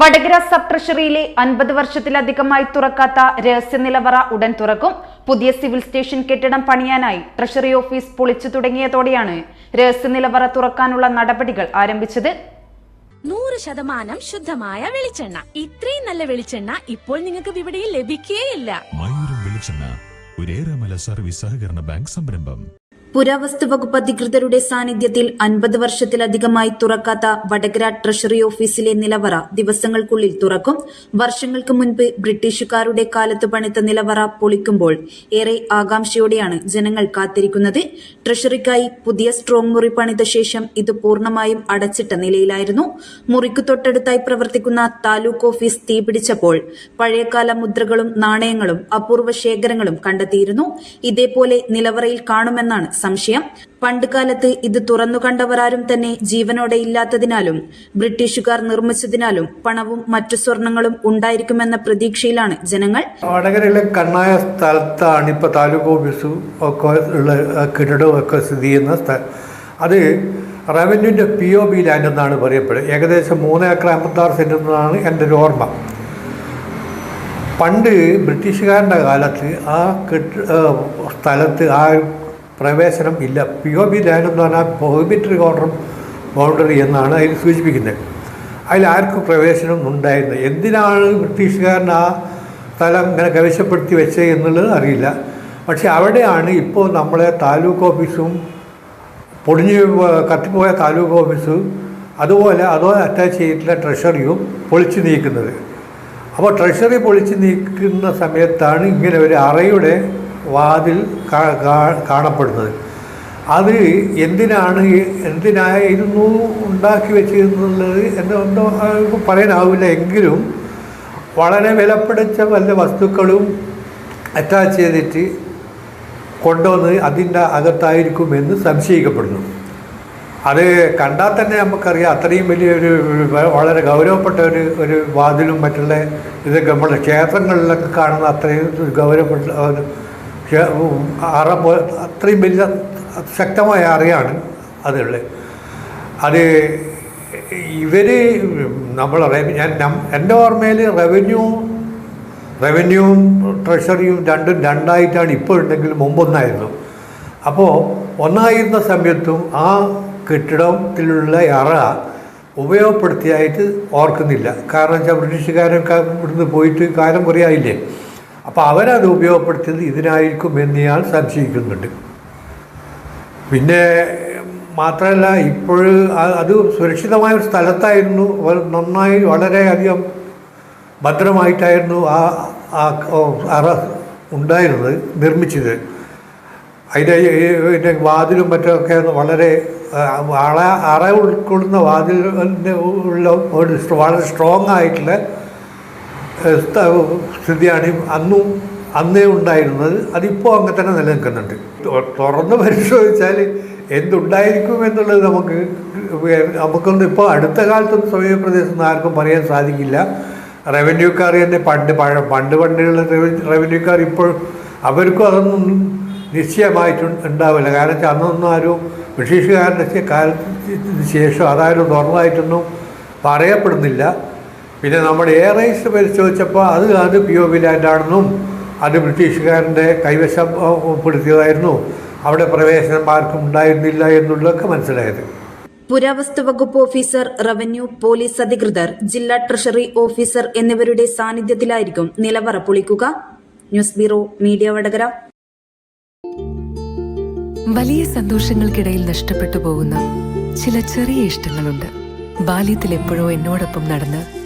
Vadakara sub ട്രഷറിയിലെ അൻപത് വർഷത്തിലധികമായി തുറക്കാത്ത രഹസ്യ നിലവറ ഉടൻ തുറക്കും. പുതിയ സിവിൽ സ്റ്റേഷൻ കെട്ടിടം പണിയാനായി ട്രഷറി ഓഫീസ് പൊളിച്ചു തുടങ്ങിയതോടെയാണ് രഹസ്യ നിലവറ തുറക്കാനുള്ള നടപടികൾ ആരംഭിച്ചത്. നൂറ് ശതമാനം ശുദ്ധമായ വെളിച്ചെണ്ണ. ഇത്രയും നല്ല വെളിച്ചെണ്ണ ഇപ്പോൾ നിങ്ങൾക്ക് ഇവിടെയും ലഭിക്കുകയില്ല വെളിച്ചെണ്ണ സർവീസ് സഹകരണ ബാങ്ക് സംരംഭം. പുരാവസ്തു വകുപ്പ് അധികൃതരുടെ സാന്നിധ്യത്തിൽ അൻപത് വർഷത്തിലധികമായി തുറക്കാത്ത വടകര ട്രഷറി ഓഫീസിലെ നിലവറ ദിവസങ്ങൾക്കുള്ളിൽ തുറക്കും. വർഷങ്ങൾക്ക് മുൻപ് ബ്രിട്ടീഷുകാരുടെ കാലത്ത് പണിത്ത നിലവറ പൊളിക്കുമ്പോൾ ഏറെ ആകാംക്ഷയോടെയാണ് ജനങ്ങൾ കാത്തിരിക്കുന്നത്. ട്രഷറിക്കായി പുതിയ സ്ട്രോങ് മുറി പണിത ശേഷം ഇത് പൂർണമായും അടച്ചിട്ട നിലയിലായിരുന്നു. മുറിക്ക് തൊട്ടടുത്തായി പ്രവർത്തിക്കുന്ന താലൂക്ക് ഓഫീസ് തീപിടിച്ചപ്പോൾ പഴയകാല മുദ്രകളും നാണയങ്ങളും അപൂർവ ശേഖരങ്ങളും കണ്ടെത്തിയിരുന്നു. ഇതേപോലെ നിലവറയിൽ കാണുമെന്നാണ് സംശയം. പണ്ടുകാലത്ത് ഇത് തുറന്നു കണ്ടവരാരും തന്നെ ജീവനോടെ ഇല്ലാത്തതിനാലും ബ്രിട്ടീഷുകാർ നിർമ്മിച്ചതിനാലും പണവും മറ്റു സ്വർണങ്ങളും ഉണ്ടായിരിക്കുമെന്ന പ്രതീക്ഷയിലാണ് ജനങ്ങൾ. വടകരയിലെ കണ്ണായ സ്ഥലത്താണ് ഇപ്പോൾ താലൂക്ക് ഓഫീസും ഒക്കെ ഉള്ള കെട്ടിടവും ഒക്കെ സ്ഥിതി ചെയ്യുന്ന അത് റവന്യൂന്റെ പി ഒ ബി ലാൻഡ് എന്നാണ് പറയപ്പെടുന്നത്. ഏകദേശം മൂന്ന് ഏക്കർ അമ്പത്താറ് സെന്റ് എന്നാണ് എന്റെ ഒരു ഓർമ്മ. പണ്ട് ബ്രിട്ടീഷുകാരുടെ കാലത്ത് ആ കെട്ടി സ്ഥലത്ത് ആ പ്രവേശനം ഇല്ല. പി ഒ ബി ലാൻഡ് എന്ന് പറഞ്ഞാൽ പ്രോഹിബിറ്ററി ഓർഡർ ബൗണ്ടറി എന്നാണ് അതിൽ സൂചിപ്പിക്കുന്നത്. അതിൽ ആർക്കും പ്രവേശനം ഉണ്ടായിരുന്നത് എന്തിനാണ് ബ്രിട്ടീഷുകാരൻ ആ സ്ഥലം ഇങ്ങനെ കൈവശപ്പെടുത്തി വെച്ചത് എന്നുള്ളത് അറിയില്ല. പക്ഷേ അവിടെയാണ് ഇപ്പോൾ നമ്മളെ താലൂക്ക് ഓഫീസും പൊടിഞ്ഞ് കത്തിപ്പോയ താലൂക്ക് ഓഫീസും അതുപോലെ അതോ അറ്റാച്ച് ചെയ്തിട്ടുള്ള ട്രഷറിയും പൊളിച്ചു നീക്കുന്നത്. അപ്പോൾ ട്രഷറി പൊളിച്ച് നീക്കുന്ന സമയത്താണ് ഇങ്ങനെ ഒരു അറയുടെ വാതിൽ കാണപ്പെടുന്നത്. അത് എന്തിനാണ് എന്തിനായിരുന്നു ഉണ്ടാക്കി വെച്ചിരുന്നുള്ളത് എന്നൊന്നും പറയാനാവില്ല. എങ്കിലും വളരെ വിലപ്പിടിച്ച വല്ല വസ്തുക്കളും അറ്റാച്ച് ചെയ്തിട്ട് കൊണ്ടുവന്ന് അതിന്റെ അകത്തായിരിക്കുമെന്ന് സംശയിക്കപ്പെടുന്നു. അത് കണ്ടാൽ തന്നെ നമുക്കറിയാം. അത്രയും വലിയൊരു വളരെ ഗൗരവപ്പെട്ട ഒരു ഒരു വാതിലും മറ്റുള്ള ഇതൊക്കെ നമ്മുടെ ക്ഷേത്രങ്ങളിലൊക്കെ കാണുന്ന അത്രയും ഗൗരവപ്പെട്ട അറ പോ- അത്രയും വലിയ ശക്തമായ അറിയാണ് അതുള്ളത് അത് ഇവർ നമ്മൾ ഞാൻ എന്റെ ഓർമ്മയിൽ റവന്യൂ റവന്യൂവും ട്രഷറിയും രണ്ടും രണ്ടായിട്ടാണ് ഇപ്പോൾ ഉണ്ടെങ്കിൽ മുമ്പൊന്നായിരുന്നു. അപ്പോൾ ഒന്നായിരുന്ന സമയത്തും ആ കെട്ടിടത്തിലുള്ള അറ ഉപയോഗപ്പെടുത്തിയായിട്ട് ഓർക്കുന്നില്ല. കാരണം വെച്ചാൽ ബ്രിട്ടീഷുകാരൊക്കെ ഇവിടുന്ന് പോയിട്ട് കാലം കുറേ ആയില്ലേ? അപ്പോൾ അവരത് ഉപയോഗപ്പെടുത്തിയത് ഇതിനായിരിക്കും എന്ന് ഞാൻ സംശയിക്കുന്നുണ്ട്. പിന്നെ മാത്രമല്ല ഇപ്പോൾ അത് സുരക്ഷിതമായ ഒരു സ്ഥലത്തായിരുന്നു. നന്നായി വളരെയധികം ഭദ്രമായിട്ടായിരുന്നു ആ അറ ഉണ്ടായിരുന്നത് നിർമ്മിച്ചത്. അതിന്റെ പിന്നെ വാതിലും മറ്റൊക്കെ വളരെ അള അറ ഉൾക്കൊള്ളുന്ന വാതിലിന്റെ ഉള്ള ഒരു വളരെ സ്ട്രോങ് ആയിട്ടുള്ള സ്ഥിതിയാണ് അന്നും അന്നേ ഉണ്ടായിരുന്നത്. അതിപ്പോൾ അങ്ങനെ തന്നെ നിലനിൽക്കുന്നുണ്ട്. തുറന്ന് പരിശോധിച്ചാൽ എന്തുണ്ടായിരിക്കും എന്നുള്ളത് നമുക്ക് നമുക്കൊന്നും ഇപ്പോൾ അടുത്ത കാലത്തൊന്നും സമീപ പ്രദേശത്ത് ആർക്കും പറയാൻ സാധിക്കില്ല. റവന്യൂക്കാർ തന്നെ പണ്ട് പണ്ട് പണ്ടുള്ള റവന്യൂക്കാർ ഇപ്പോൾ അവർക്കും അതൊന്നും നിശ്ചയമായിട്ട് ഉണ്ടാവില്ല. കാരണം വെച്ചാൽ അന്നൊന്നും ആരും ബ്രിട്ടീഷുകാരുടെ കാലത്തിന് ശേഷം അതാരും തുറന്നതായിട്ടൊന്നും പറയപ്പെടുന്നില്ല. പിന്നെ നമ്മൾ എയർ റൈസ് പരിശോധിച്ചപ്പോൾ അത് അത് പി ഒ ബി ലാൻഡാണെന്നും അത് ബ്രിട്ടീഷുകാരന്റെ കൈവശം പെടുത്തിയതായിരുന്നു അവിടെ പ്രവേശനം ആർക്കും ഉണ്ടായിരുന്നില്ല എന്നുള്ളതൊക്കെ മനസ്സിലായത്. പുരാവസ്തു വകുപ്പ് ഓഫീസർ റവന്യൂ പോലീസ് അധികൃതർ ജില്ലാ ട്രഷറി ഓഫീസർ എന്നിവരുടെ സാന്നിധ്യത്തിലായിരിക്കും നിലവറ പൊളിക്കുക. News bureau media Vadakara. വലിയ സന്തോഷങ്ങൾക്കിടയിൽ നഷ്ടപ്പെട്ടു പോകുന്ന ചില ചെറിയ ഇഷ്ടങ്ങളുണ്ട്. ബാല്യത്തിൽ എപ്പോഴോ എന്നോടൊപ്പം നടന്ന്